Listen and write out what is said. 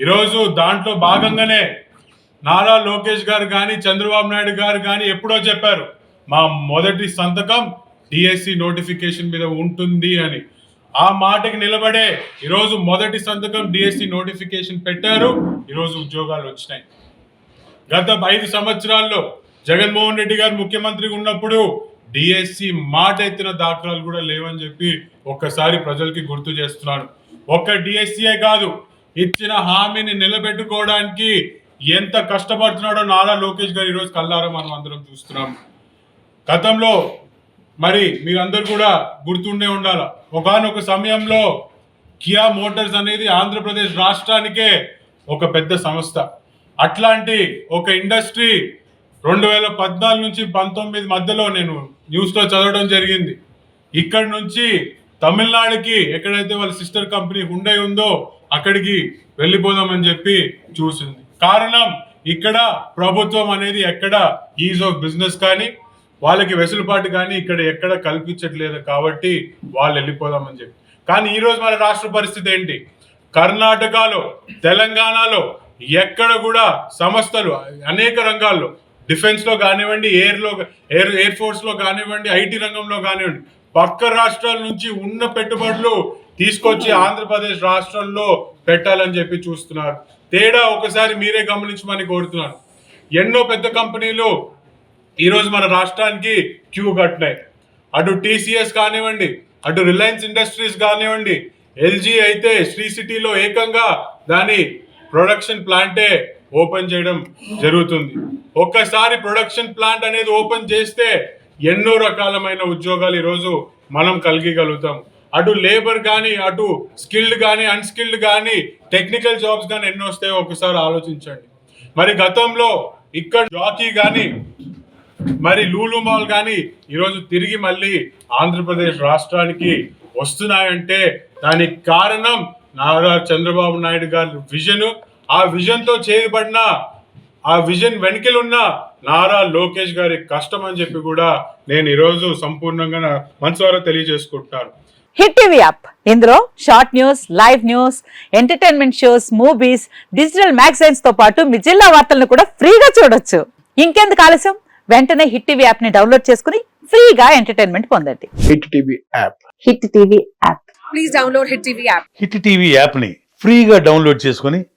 ఈరోజు దాంట్లో భాగంగానే నారా లోకేష్ గారు కానీ చంద్రబాబు నాయుడు గారు కానీ ఎప్పుడో చెప్పారు మా మొదటి సంతకం డిఎస్సి నోటిఫికేషన్ మీద ఉంటుంది అని. ఆ మాటకి నిలబడే ఈరోజు మొదటి సంతకం డిఎస్సి నోటిఫికేషన్ పెట్టారు ఈరోజు ఉద్యోగాలు వచ్చినాయి. గత ఐదు సంవత్సరాల్లో జగన్మోహన్ రెడ్డి గారు ముఖ్యమంత్రిగా ఉన్నప్పుడు డిఎస్సి మాట ఎత్తిన దాఖలాలు కూడా లేవని చెప్పి ఒక్కసారి ప్రజలకి గుర్తు చేస్తున్నాను. ఒక్క డిఎస్సియే కాదు ఇచ్చిన హామీని నిలబెట్టుకోవడానికి ఎంత కష్టపడుతున్నాడో నారా లోకేష్ గారు ఈరోజు కల్లారా మనం అందరం చూస్తున్నాం. గతంలో మరి మీరందరూ కూడా గుర్తుండే ఉండాల ఒకనొక సమయంలో కియా మోటార్స్ అనేది ఆంధ్రప్రదేశ్ రాష్ట్రానికే ఒక పెద్ద సంస్థ. అట్లాంటి ఒక ఇండస్ట్రీ రెండు వేల పద్నాలుగు నుంచి పంతొమ్మిది మధ్యలో నేను న్యూస్లో చదవడం జరిగింది. ఇక్కడ నుంచి తమిళనాడుకి ఎక్కడైతే వాళ్ళ సిస్టర్ కంపెనీ హుండై ఉందో అక్కడికి వెళ్ళిపోదామని చెప్పి చూసింది. కారణం ఇక్కడ ప్రభుత్వం అనేది ఎక్కడ ఈజ్ ఆఫ్ బిజినెస్ కానీ వాళ్ళకి వెసులుబాటు కానీ ఇక్కడ ఎక్కడ కల్పించట్లేదు కాబట్టి వాళ్ళు వెళ్ళిపోదామని చెప్పి. కానీ ఈరోజు మన రాష్ట్ర పరిస్థితి ఏంటి? కర్ణాటకలో తెలంగాణలో ఎక్కడ కూడా సంస్థలు అనేక రంగాల్లో డిఫెన్స్లో కానివ్వండి ఎయిర్లో ఎయిర్ ఎయిర్ ఫోర్స్లో కానివ్వండి ఐటీ రంగంలో కానివ్వండి పక్క రాష్ట్రాల నుంచి ఉన్న పెట్టుబడులు తీసుకొచ్చి ఆంధ్రప్రదేశ్ రాష్ట్రంలో పెట్టాలని చెప్పి చూస్తున్నారు. తేడా ఒకసారి మీరే గమనించమని కోరుతున్నాను. ఎన్నో పెద్ద కంపెనీలు ఈరోజు మన రాష్ట్రానికి క్యూ కట్టినాయి. అటు టీసీఎస్ కానివ్వండి అటు రిలయన్స్ ఇండస్ట్రీస్ కానివ్వండి ఎల్జీ అయితే శ్రీ సిటీలో ఏకంగా దాని ప్రొడక్షన్ ప్లాంటే ఓపెన్ చేయడం జరుగుతుంది. ఒక్కసారి ప్రొడక్షన్ ప్లాంట్ అనేది ఓపెన్ చేస్తే ఎన్నో రకాలమైన ఉద్యోగాలు ఈరోజు మనం కలిగగలుగుతాం అటు లేబర్ కానీ అటు స్కిల్డ్ కానీ అన్స్కిల్డ్ కానీ టెక్నికల్ జాబ్స్ కానీ ఎన్నో వస్తాయో ఒకసారి ఆలోచించండి. మరి గతంలో ఇక్కడ జాకీ కానీ మరి లూలు మాల్ కానీ ఈరోజు తిరిగి మళ్ళీ ఆంధ్రప్రదేశ్ రాష్ట్రానికి వస్తున్నాయంటే దానికి కారణం నారా చంద్రబాబు నాయుడు గారి విజన్ ఆ విజన్తో చేయబడిన ఆ విజన్ వెనుకలున్న నారా లోకేష్ గారి కష్టం అని చెప్పి కూడా నేను ఈరోజు సంపూర్ణంగా నా మనసు ద్వారా తెలియజేసుకుంటున్నాను హిట్ టీవీ యాప్. ఇందులో short news live news entertainment shows movies digital మ్యాగజైన్స్తో పాటు మీ జిల్లా వార్తలను కూడా ఫ్రీగా చూడొచ్చు. ఇంకెందుకు ఆలస్యం? వెంటనే హిట్ టీవీ యాప్ని డౌన్లోడ్ చేసుకుని ఫ్రీగా ఎంటర్టైన్మెంట్ పొందండి. Hit TV app. Hit TV app. Please download Hit TV app. Hit TV యాప్ని ఫ్రీగా డౌన్లోడ్ చేసుకొని